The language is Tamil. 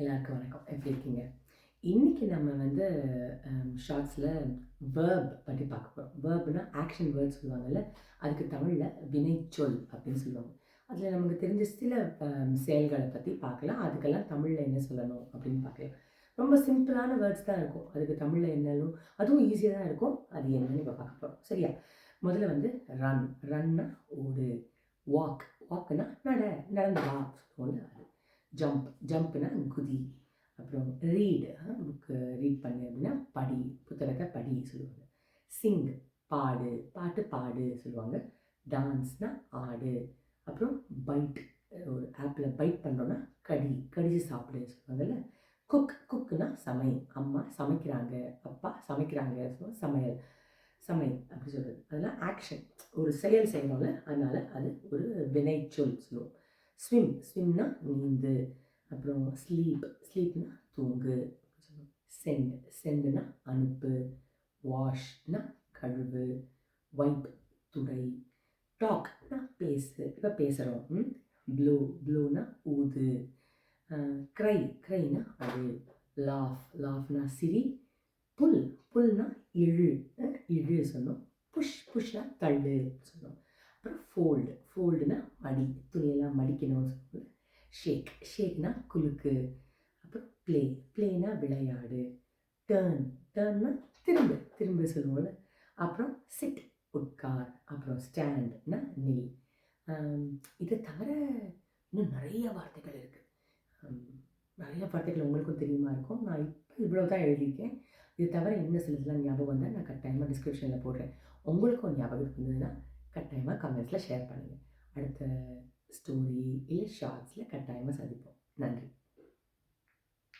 எல்லாருக்கும் வணக்கம். எப்படி இருக்கீங்க இன்றைக்கி நம்ம வந்து ஷார்ட்ஸில் வேர்ப் பற்றி பார்க்க போகிறோம் வேர்ப்னா ஆக்ஷன் வேர்ட் சொல்லுவாங்கல்ல அதுக்கு தமிழில் வினைச்சொல் அப்படின்னு சொல்லுவாங்க. அதில் நமக்கு தெரிஞ்ச சில செயல்களை பற்றி பார்க்கலாம். அதுக்கெல்லாம் தமிழில் என்ன சொல்லணும் அப்படின்னு பார்க்கலாம். ரொம்ப சிம்பிளான வேர்ட்ஸ் தான் இருக்கும். அதுக்கு தமிழில் என்னலும் அதுவும் ஈஸியாக தான் இருக்கும். அது என்னன்னு இப்போ பார்க்க போகிறோம் சரியா? முதல்ல வந்து ரன் ரன்னா ஓடு. வாக் வாக்குனா நட நடந்து வா சொல்லுவோம்ல. ஜம்ப் ஜம்ப்னா குதி. அப்புறம் ரீடு புக்கு ரீட் பண்ணு அப்படின்னா படி புத்தகத்தை படி சொல்லுவாங்க. சிங் பாடு பாட்டு பாடு சொல்லுவாங்க. டான்ஸ்னால் ஆடு. அப்புறம் பைட் ஒரு ஆப்பில் பைட் பண்ணுறோன்னா கடி கடிச்சு சாப்பிடு சொல்லுவாங்கல்ல. குக் குக்குனா சமை அம்மா சமைக்கிறாங்க அப்பா சமைக்கிறாங்க சொல்லுவாங்க சமையல் சமை அப்படி சொல்கிறது அதெல்லாம் ஆக்ஷன் ஒரு செயல் செய்யணும்ல அதனால் அது ஒரு வினைச்சொல் சொல்லுவோம். ஸ்விம் ஸ்விம்னா நீந்து. அப்புறம் ஸ்லீப் ஸ்லீப்னா தூங்கு. சென்ட் சென்டுனா அனுப்பு. வாஷ்னா கழுவு. வைப் துடை. டாக்னா பேசு. இப்போ பேசுகிறோம் ப்ளூ ப்ளூனா ஊது. க்ரை க்ரைனா அழு லாஃப் லாஃப்னா சிரி. புல் புல்னா இழு. இழு சொன்னோம். புஷ் புஷ்னா தள்ளு சொன்னோம். அப்புறம் ஃபோல்டு ஃபோல்டுனா மடி துணியெல்லாம் மடிக்கணும்னு சொல்லுவோம் ஷேக் ஷேக்னா குலுக்கு. அப்புறம் ப்ளே ப்ளேனா விளையாடு. டேர்ன் டேர்ன்னா திரும்ப திரும்ப சொல்லுவோம்ல. அப்புறம் சிட் உட்கார். அப்புறம் ஸ்டாண்ட்னா நில் இதை தவிர இன்னும் நிறைய வார்த்தைகள் இருக்குது நிறைய வார்த்தைகள் உங்களுக்கும் தெரியுமா இருக்கும். நான் இப்போ இவ்வளோ தான் எழுதியிருக்கேன். இது தவிர என்ன சிலதுலாம் ஞாபகம் வந்தால் நான் கட்டாயமாக டிஸ்கிரிப்ஷனில் போடுறேன். உங்களுக்கும் ஞாபகம் இருந்ததுன்னா கட்டாயமாக கமெண்ட்ஸில் ஷேர் பண்ணுங்கள் அடுத்த ஸ்டோரி இல்லை ஷார்ட்ஸில் கட்டாயமாக சந்திப்போம். நன்றி.